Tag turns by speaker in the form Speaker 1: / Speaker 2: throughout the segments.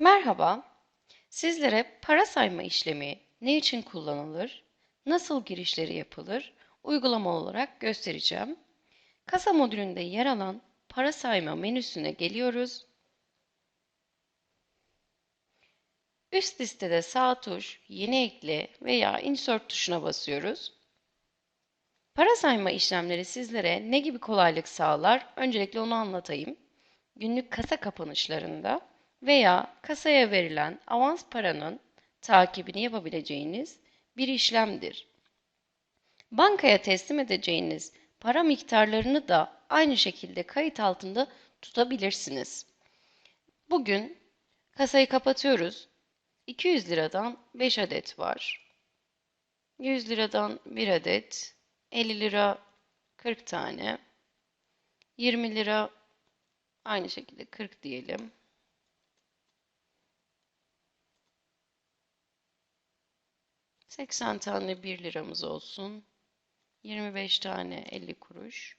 Speaker 1: Merhaba, sizlere para sayma işlemi ne için kullanılır, nasıl girişleri yapılır, uygulama olarak göstereceğim. Kasa modülünde yer alan para sayma menüsüne geliyoruz. Üst listede sağ tuş, yeni ekle veya insert tuşuna basıyoruz. Para sayma işlemleri sizlere ne gibi kolaylık sağlar? Öncelikle onu anlatayım. Günlük kasa kapanışlarında veya kasaya verilen avans paranın takibini yapabileceğiniz bir işlemdir. Bankaya teslim edeceğiniz para miktarlarını da aynı şekilde kayıt altında tutabilirsiniz. Bugün kasayı kapatıyoruz. 200 liradan 5 adet var. 100 liradan 1 adet, 50 lira 40 tane, 20 lira aynı şekilde 40 diyelim. 80 tane 1 liramız olsun. 25 tane 50 kuruş.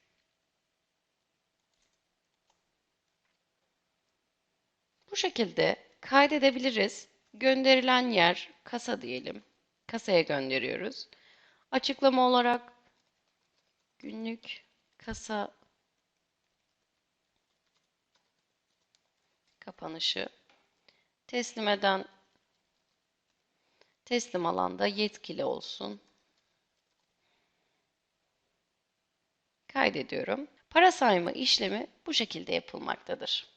Speaker 1: Bu şekilde kaydedebiliriz. Gönderilen yer kasa diyelim. Kasaya gönderiyoruz. Açıklama olarak günlük kasa kapanışı teslim eden teslim alanda yetkili olsun. Kaydediyorum. Para sayma işlemi bu şekilde yapılmaktadır.